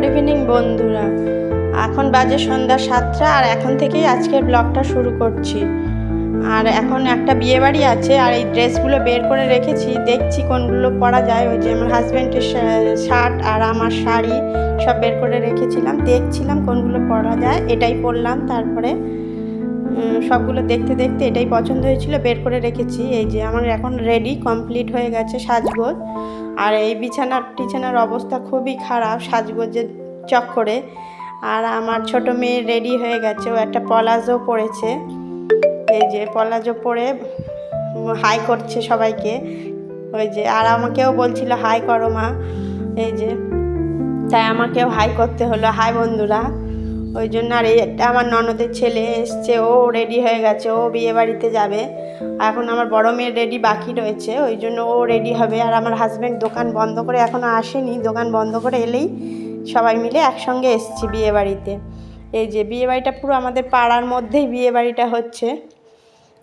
Good evening বন্ধুরা। এখন বাজে সন্ধ্যা সাতটা, আর এখন থেকেই আজকের ব্লগটা শুরু করছি। আর এখন একটা বিয়ে বাড়ি আছে, আর এই ড্রেসগুলো বের করে রেখেছি। দেখছি কোনগুলো পরা যায়। ওই যে আমার হাজব্যান্ডের শার্ট আর আমার শাড়ি সব বের করে রেখেছিলাম। দেখছিলাম কোনগুলো পরা যায়, এটাই পরলাম। তারপরে সবগুলো দেখতে দেখতে এটাই পছন্দ হয়েছিল। বের করে রেখেছি। এই যে আমার এখন রেডি কমপ্লিট হয়ে গেছে সাজগোজ। আর এই বিছানার টিছানার অবস্থা খুবই খারাপ সাজগোজের চক্করে। আর আমার ছোট মেয়ে রেডি হয়ে গেছে। ও একটা পলাজো পরেছে। এই যে পলাজো পরে হাই করছে সবাইকে। ওই যে, আর আমাকেও বলছিল হাই করো মা। এই যে, তাই আমাকেও হাই করতে হলো। হাই বন্ধুরা। ওই জন্য আর একটা আমার ননদের ছেলে এসছে, ও রেডি হয়ে গেছে, ও বিয়ে বাড়িতে যাবে। এখন আমার বড় মেয়ের রেডি বাকি রয়েছে ওই জন্য ও রেডি হবে। আর আমার হাজব্যান্ড দোকান বন্ধ করে এখনও আসেনি, দোকান বন্ধ করে এলেই সবাই মিলে একসঙ্গে এসছি বিয়ে বাড়িতে। এই যে বিয়ে বাড়িটা পুরো আমাদের পাড়ার মধ্যেই বিয়ে বাড়িটা হচ্ছে।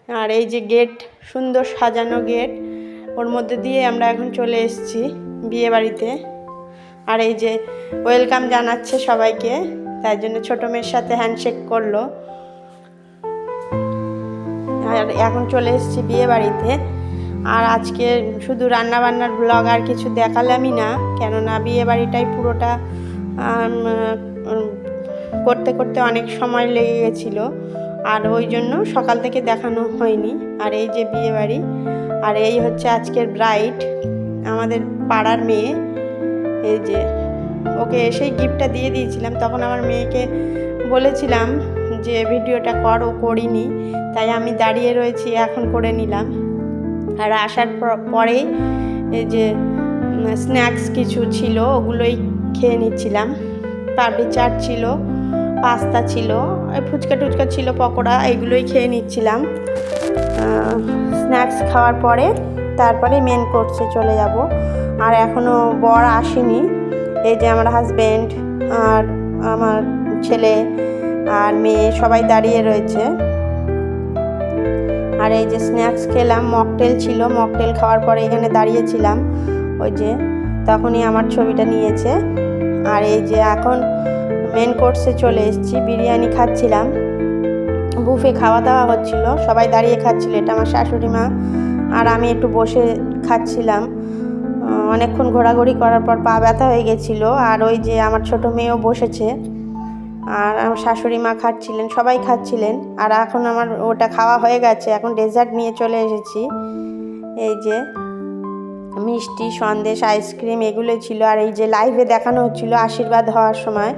আর এই যে গেট, সুন্দর সাজানো গেট, ওর মধ্যে দিয়ে আমরা এখন চলে এসেছি বিয়ে বাড়িতে। আর এই যে ওয়েলকাম জানাচ্ছে সবাইকে। তাই জন্য ছোটো মেয়ের সাথে হ্যান্ডশেক করল। আর এখন চলে এসেছি বিয়ে বাড়িতে। আর আজকে শুধু রান্না বান্নার ব্লগ আর কিছু দেখালামই না, কেননা বিয়ে বাড়িটাই পুরোটা করতে করতে অনেক সময় লেগে গেছিল। আর ওই জন্য সকাল থেকে দেখানো হয়নি। আর এই যে বিয়ে বাড়ি, আর এই হচ্ছে আজকের ব্রাইড আমাদের পাড়ার মেয়ে। এই যে ওকে এসেই গিফটটা দিয়ে দিয়েছিলাম। তখন আমার মেয়েকে বলেছিলাম যে, ভিডিওটা কর, ও করিনি। তাই আমি দাঁড়িয়ে রয়েছি, এখন করে নিলাম। আর আসার পর- পরেই এই যে স্ন্যাক্স কিছু ছিল, ওগুলোই খেয়ে নিচ্ছিলাম। পাপড়ি চাট ছিল, পাস্তা ছিল ফুচকা টুচকা ছিল, পকোড়া এগুলোই খেয়ে নিচ্ছিলাম। স্ন্যাক্স খাওয়ার পরে, তারপরে মেন কোর্সে চলে যাব। আর এখনও বর আসেনি। এই যে আমার হাজব্যান্ড আর আমার ছেলে আর মেয়ে সবাই দাঁড়িয়ে রয়েছে। আর এই যে স্ন্যাক্স খেলাম মকটেল ছিল মকটেল খাওয়ার পরে এখানে দাঁড়িয়েছিলাম। ওই যে তখনই আমার ছবিটা নিয়েছে। আর এই যে এখন মেন কোর্সে চলে এসেছি, বিরিয়ানি খাচ্ছিলাম। বুফে খাওয়া দাওয়া হচ্ছিল, সবাই দাঁড়িয়ে খাচ্ছিল, এটা আমার শাশুড়ি মা আর আমি একটু বসে খাচ্ছিলাম। অনেকক্ষণ ঘোরাঘুরি করার পর পা ব্যথা হয়ে গেছিল। আর ওই যে আমার ছোট মেয়েও বসেছে। আর আমার শাশুড়ি মা খাচ্ছিলেন, সবাই খাচ্ছিলেন। আর এখন আমার ওটা খাওয়া হয়ে গেছে। এখন ডেজার্ট নিয়ে চলে এসেছি। এই যে মিষ্টি, সন্দেশ, আইসক্রিম এগুলো ছিল। আর এই যে লাইভে দেখানো হচ্ছিল আশীর্বাদ হওয়ার সময়।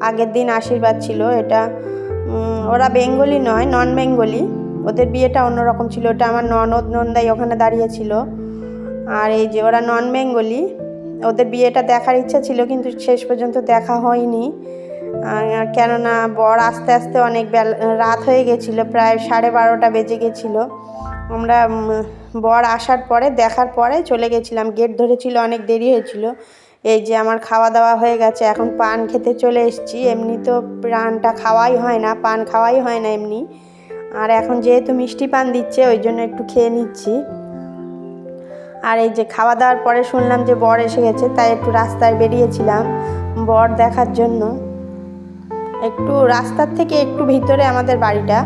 আগের দিন আশীর্বাদ ছিল এটা। ওরা বেঙ্গলি নয় নন বেঙ্গলি ওদের বিয়েটা অন্যরকম ছিল। ওটা আমার ননদ, নন্দাই ওখানে দাঁড়িয়ে ছিল। আর এই যে ওরা নন বেঙ্গলি ওদের বিয়েটা দেখার ইচ্ছা ছিল কিন্তু শেষ পর্যন্ত দেখা হয়নি। কেননা বর আস্তে আস্তে অনেক রাত হয়ে গেছিল, প্রায় সাড়ে বারোটা বেজে গেছিল। আমরা বর আসার পরে, দেখার পরে চলে গেছিলাম। গেট ধরেছিল, অনেক দেরি হয়েছিল। এই যে আমার খাওয়া দাওয়া হয়ে গেছে, এখন পান খেতে চলে এসেছি। এমনি তো পানটা খাওয়াই হয় না, পান খাওয়াই হয় না এমনি। আর এখন যেহেতু মিষ্টি পান দিচ্ছে, ওই জন্য একটু খেয়ে নিচ্ছি। আর এই যে খাওয়া দাওয়ার পরে শুনলাম যে বর এসে গেছে তাই একটু রাস্তায় বেরিয়েছিলাম বর দেখার জন্য। একটু রাস্তার থেকে একটু ভিতরে আমাদের বাড়িটা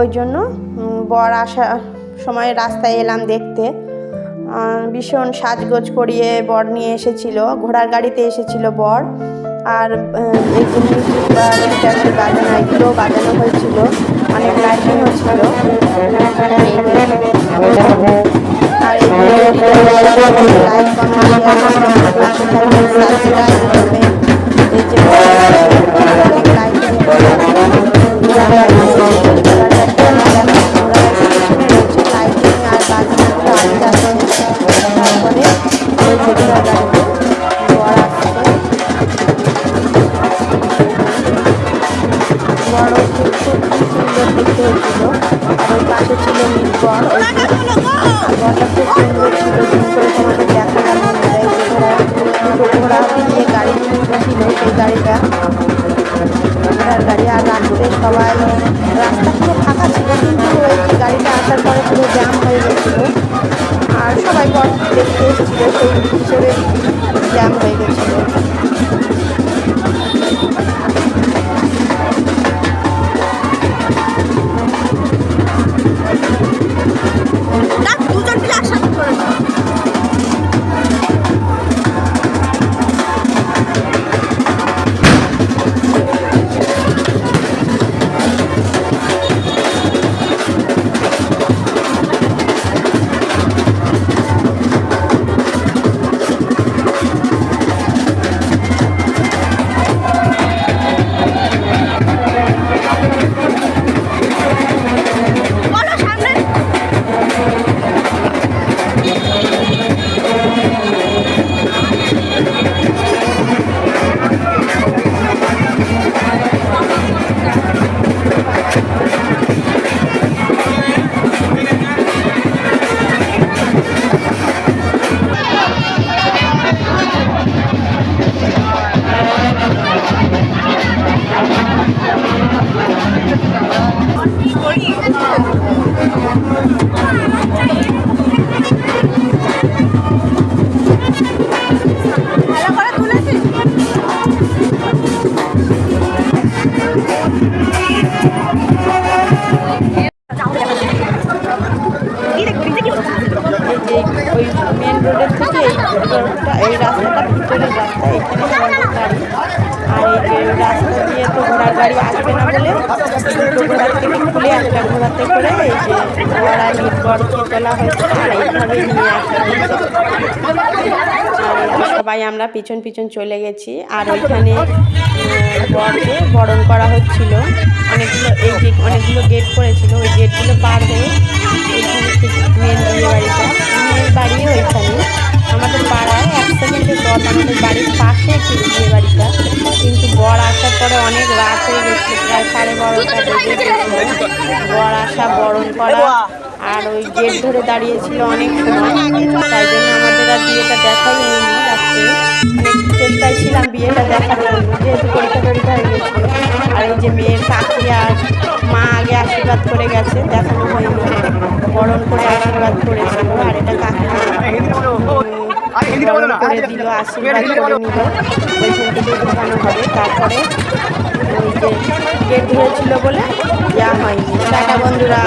ওই জন্য বর আসার সময় রাস্তায় এলাম দেখতে। ভীষণ সাজগোজ করিয়ে বর নিয়ে এসেছিল ঘোড়ার গাড়িতে এসেছিল বর। আর বাজানো এগুলো বাজানো হয়েছিল অনেক লাইটিংও ছিল। এই যে, আর এই ভিডিওটি লাইক কমেন্ট পাশে থাকবেন সাবস্ক্রাইব করবেন দেখতে হয়েছিল আর পাশে ছিল মিট বর ওই খুব সুন্দর ছিল জুম করে ঘোড়া দুটো গাড়ি ছিল সেই গাড়িটা গাড়ি আর রাত্রে সবাই রাস্তা পুরো গাড়িটা আসার পরে পুরো জ্যাম হয়ে গেছিল আর সবাই বর দেখতে হিসেবে জ্যাম হয়ে গেছিল। ওই মেন রোডের থেকে এই রোডটা এই রাস্তাটা ভিতরের রাস্তা এখানে আমাদের গাড়ি। আর এই যে রাস্তা দিয়ে তো ঘোড়ার গাড়ি আসবে না বলে ঘোড়ার থেকে খুলে একটা ঘোড়াতে করে এই যে ঘোড়া নির্ভরকে তোলা হয়েছে, আর এইভাবে নিয়ে আসা হয়েছে। সবাই আমরা পিছন পিছন চলে গেছি। আর ওইখানে বরকে বরণ করা হচ্ছিল। অনেকগুলো, এই যে অনেকগুলো গেট করেছিল, ওই গেটগুলো পার হয়ে মেন বিয়ে বাড়িটা। কিন্তু বর আসার পরে অনেক রাত হয়ে গেছিল প্রায় সাড়ে বারোটা বেজে বর আসা বরণ করা আর ওই গেট ধরে দাঁড়িয়েছিল অনেক সময়। তাই জন্য আমাদের আর বিয়েটা দেখাই হয়নি রাত্রে চেষ্টায় ছিলাম বিয়েটা দেখার যেহেতু পরীক্ষা টরীক্ষা হয়ে গেছিল আর এই যে মেয়ের কাকি আর মা আগে আশীর্বাদ করে গেছে, দেখানো হয়নি। বরণ করে আশীর্বাদ করেছিল, আর এটা কাকিমা বরণ করে দিল আশীর্বাদ করে নিল। ওইখান থেকে ঢোকানো হবে তারপরে ওই যে গেট ধরেছিল বলে যা হয়নি। টাটা বন্ধুরা।